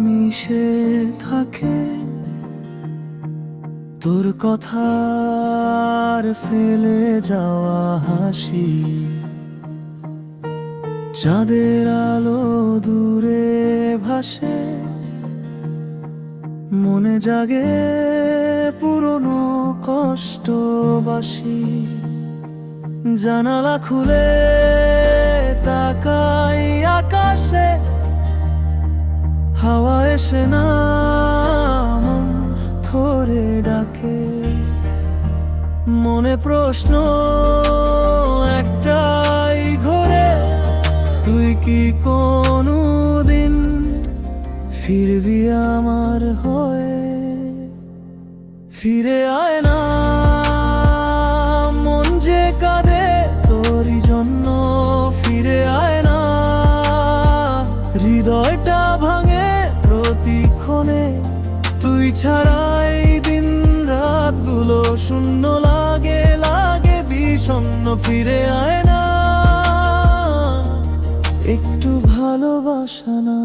মিশে থাকে। তোর কথার ফেলে যাওয়া হাসি। চাঁদের আলো দূরে ভাসে। মনে জাগে পুরনো কষ্ট বাসি জানালা খুলে তাকাই আকাশে। হাওয়া এসে না থরে ডাকে। মনে প্রশ্ন একটাই ঘরে, তুই কি কোনো দিন ফিরবি আমার হয়ে? ফিরে আয় না। ছাড়াই দিন রাতগুলো শূন্য লাগে লাগে বিষণ্ণ ফিরে আয় না। একটু ভালোবাসা না।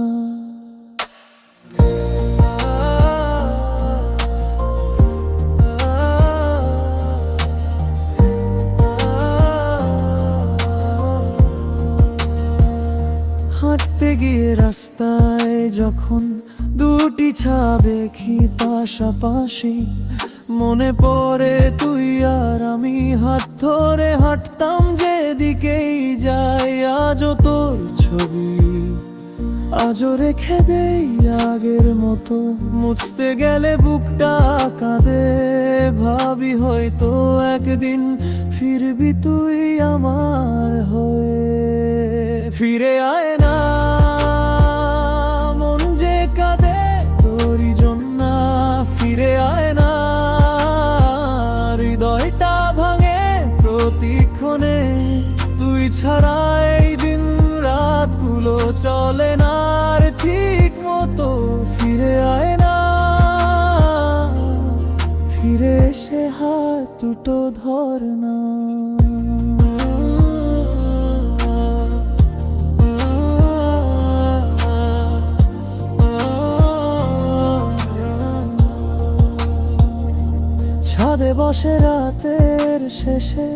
হাঁটতে গিয়ে রাস্তায় যখন দুটি ছাবে খি পাশাপাশি মনে পড়ে তুই আর আমি। হাত ধরে হাঁটতাম যেদিকেই যাই, আজও তোর ছবি। আজও রেখে দেই আগের মতো। মুছতে গেলে বুকটা কাঁদে, ভাবি হয়তো একদিন ফিরবি তুই আমার হয়ে। ফিরে আয় ছাড়া এই দিন রাতগুলো চলে না আর ঠিক মতো ফিরে আয় না। ফিরে এসে হাত দুটো ধর না। বসে রাতের শেষে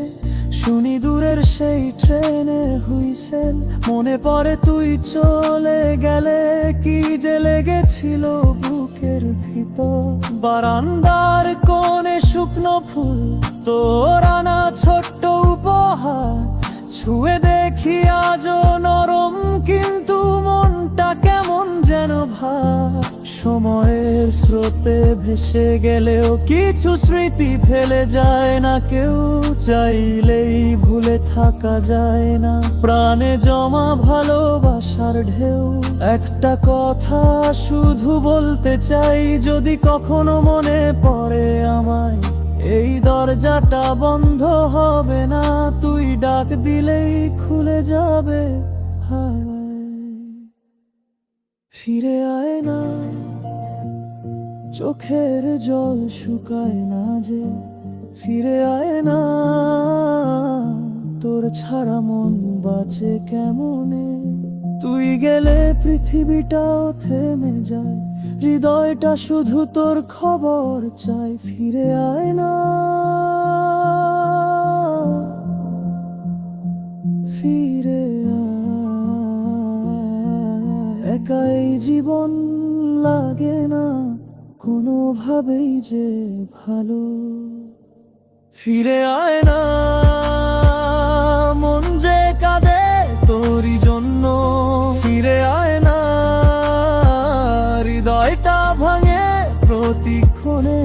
শুনি দূরের সেই ট্রেনের হুইসেল। মনে পড়ে তুই চলে গেলে, কি যে লেগেছিল বুকের ভিতর। বারান্দার কোণে শুকনো ফুল, তোর আনা ছোট্ট উপহার। ছুঁয়ে দেখি আজও নরম, কিন্তু মনটা কেমন যেন ভাব সময়ের স্রোতে ভেসে গেলেও কিছু স্মৃতি ফেলে যায় না। কেউ চাইলেই ভুলে থাকা যায় না। প্রাণে জমা ভালোবাসার ঢেউ। একটা কথা শুধু বলতে চাই, যদি কখনো মনে পড়ে আমায়, এই দরজাটা বন্ধ হবে না। তুই ডাক দিলেই খুলে যাবে হাওয়ায় ফিরে আয় না। চোখের জল শুকায় না যে, ফিরে আয় না। তোর ছাড়া মন বাঁচে কেমনে? তুই গেলে পৃথিবীটাও থেমে যায়, হৃদয়টা শুধু তোর খবর চাই ফিরে আয় না। ফিরে। একাই জীবন লাগে না। কোনোভাবেই যে ভালো। ফিরে আয় না, মন যে কাঁদে তোরই জন্য। ফিরে আয় না, হৃদয়টা ভাঙে প্রতিক্ষণে।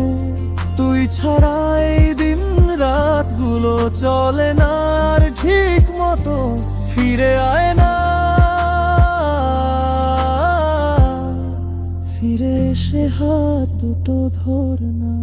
তুই ছাড়া এই দিন রাতগুলো চলে না, আর ঠিক মতো ফিরে আয় না। এসে হাত দুটো ধর না।